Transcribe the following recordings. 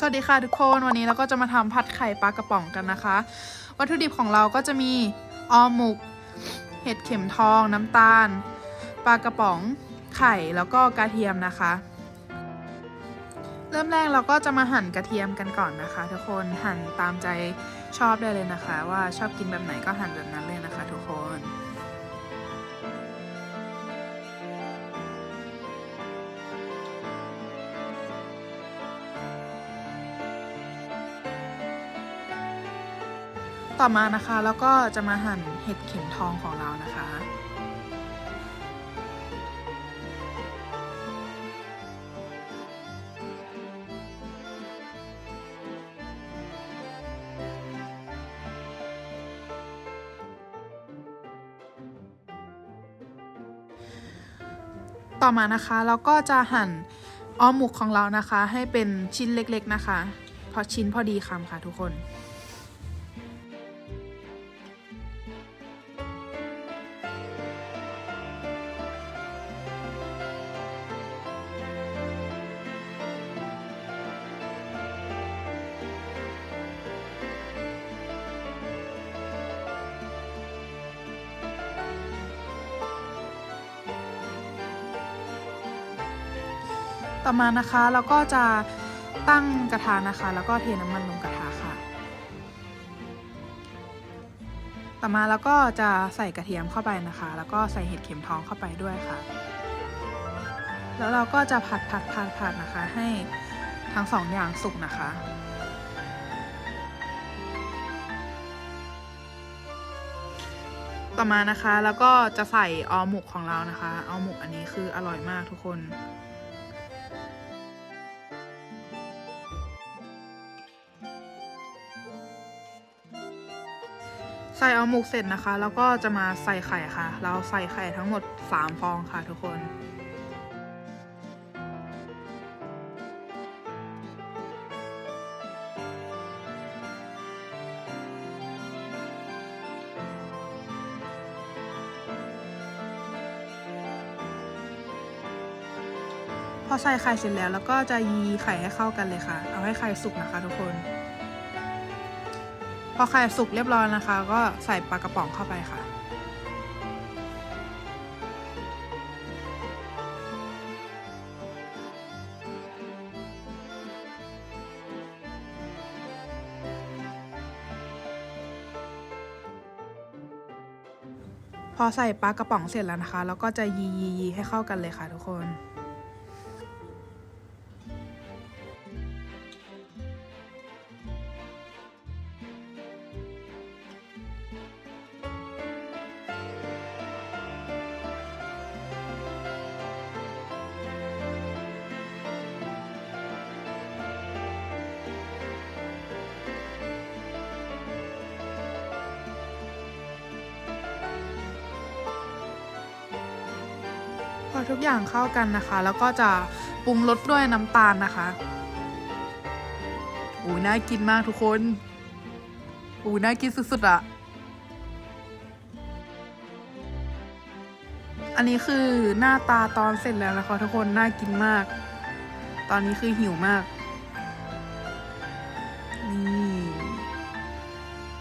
สวัสดีค่ะทุกคนวันนี้เราก็จะมาทำผัดไข่ปลากระป๋องกันนะคะ วัตถุดิบของเราก็จะมีออหมุก เห็ดเข็มทองน้ำตาลปลากระป๋องไข่แล้วก็กระเทียมนะคะ เริ่มแรกเราก็จะมาหั่นกระเทียมกันก่อนนะคะ ทุกคนหั่นตามใจชอบได้เลยนะคะ ว่าชอบกินแบบไหนก็หั่นแบบนั้นเลย ต่อมานะคะแล้วก็จะมาหั่นเห็ดเข็มทองของเรานะคะต่อมานะคะเราก็จะหั่นออมหมกของเรานะคะ ให้เป็นชิ้นเล็กๆนะคะเพราะชิ้นพอดีคำค่ะทุกคน ต่อมานะคะเราก็จะตั้งกระทะนะคะ แล้วก็เทน้ำมันลงกระทะค่ะ ต่อมาแล้วก็จะใส่กระเทียมเข้าไปนะคะ แล้วก็ใส่เห็ดเข็มทองเข้าไปด้วยค่ะ แล้วเราก็จะผัดผัดผัดผัดนะคะให้ทั้งสองอย่างสุกนะคะต่อมานะคะแล้วก็จะใส่ออหมกของเรานะคะออหมกอันนี้คืออร่อยมากทุกคน ใส่เอาหมกเสร็จนะคะ แล้วก็จะมาใส่ไข่ค่ะ เราใส่ไข่ทั้งหมด 3 ฟองค่ะทุกคนพอใส่ไข่เสร็จแล้วแล้วก็จะยีไข่ให้เข้ากันเลยค่ะ เอาให้ไข่สุกนะคะทุกคน พอไข่สุกเรียบร้อยนะคะ ก็ใส่ปลากระป๋องเข้าไปค่ะ พอใส่ปลากระป๋องเสร็จแล้วนะคะ แล้วก็จะยียียีให้เข้ากันเลยค่ะทุกคน อทุกอย่างเข้ากันนะคะ แล้วก็จะปรุงรสด้วยน้ำตาลนะคะอูน่ากินมากทุกคนอูน่ากินสุดๆอะอันนี้คือหน้าตาตอนเสร็จแล้วนะคะทุกคนน่ากินมาก ตอนนี้คือหิวมาก นี่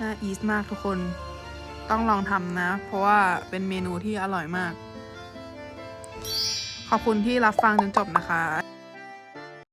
น่าอีสมากทุกคน ต้องลองทำนะ เพราะว่าเป็นเมนูที่อร่อยมาก ขอบคุณที่รับฟังจนจบนะคะ